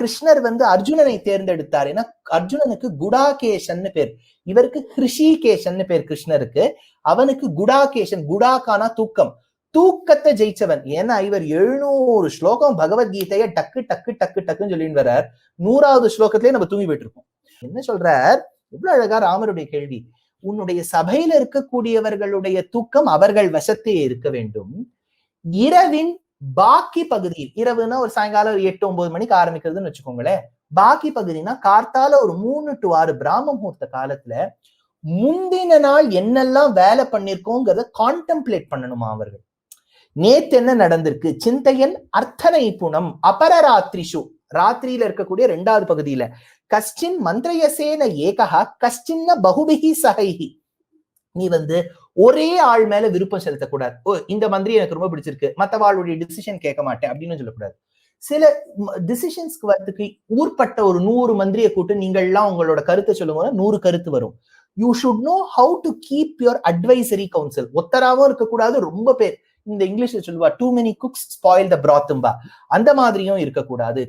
கிருஷ்ணர் வந்து அர்ஜுனனை தேர்ந்தெடுத்தார். ஏன்னா அர்ஜுனனுக்கு குடாகேஷன் பேர். இவருக்கு ஹிருஷிகேஷன் பேர் கிருஷ்ணருக்கு. அவனுக்கு குடாகேஷன் குடாக்கானா தூக்கம். தூக்கத்தை ஜெயிச்சவன். ஏன்னா இவர் எழுநூறு ஸ்லோகம் பகவத்கீதைய டக்கு டக்கு டக்கு டக்குன்னு சொல்லிட்டு வர்றார். நூறாவது ஸ்லோகத்திலேயே நம்ம தூங்கி போயிட்டு இருக்கோம் என்ன சொல்றார்? எவ்வளவு அழகா ராமருடைய கேள்வி. உன்னுடைய சபையில இருக்கக்கூடியவர்களுடைய தூக்கம் அவர்கள் வசத்தே இருக்க வேண்டும். இரவின் பாக்கி பகுதியில் இரவுனா ஒரு சாயங்காலம் ஒரு எட்டு ஒன்பது மணிக்கு ஆரம்பிக்கிறதுன்னு வச்சுக்கோங்களேன். பாக்கி பகுதினா கார்த்தால ஒரு மூணு டு ஆறு பிராம முகூர்த்த காலத்துல முந்தின நாள் என்னெல்லாம் வேலை பண்ணிருக்கோங்கிறத கான்டெம்ப்ளேட் பண்ணணுமா அவர்கள்? நேத்து என்ன நடந்திருக்கு? சிந்தையன் அர்த்தனை புனம் அபரராத்திரிஷு ராத்திரியில இருக்கக்கூடிய ரெண்டாவது பகுதியில கஷ்டின் மந்திரயசேன ஏகா கஷ்டின்ன பகுபிகி சகைஹி. நீ வந்து ஒரே ஆள் மேல விருப்பம் செலுத்தக்கூடாது. ஓ இந்த மந்திரி எனக்கு ரொம்ப பிடிச்சிருக்கு. மற்றவாளுடைய டிசிஷன் கேட்க மாட்டேன் அப்படின்னு சொல்லக்கூடாது. சில டிசிஷன்ஸ்க்கு வரத்துக்கு ஊர்பட்ட ஒரு நூறு மந்திரியை கூட்டு நீங்கள்லாம் உங்களோட கருத்தை சொல்லும்போது நூறு கருத்து வரும். You should know how to keep your advisory council ஒத்தராவும் இருக்கக்கூடாது ரொம்ப பேர் இந்த இங்கிலீஷ்ல சொல்லுவா too many cooks spoil the பிராத்தும்பா அந்த மாதிரியும் இருக்கக்கூடாது.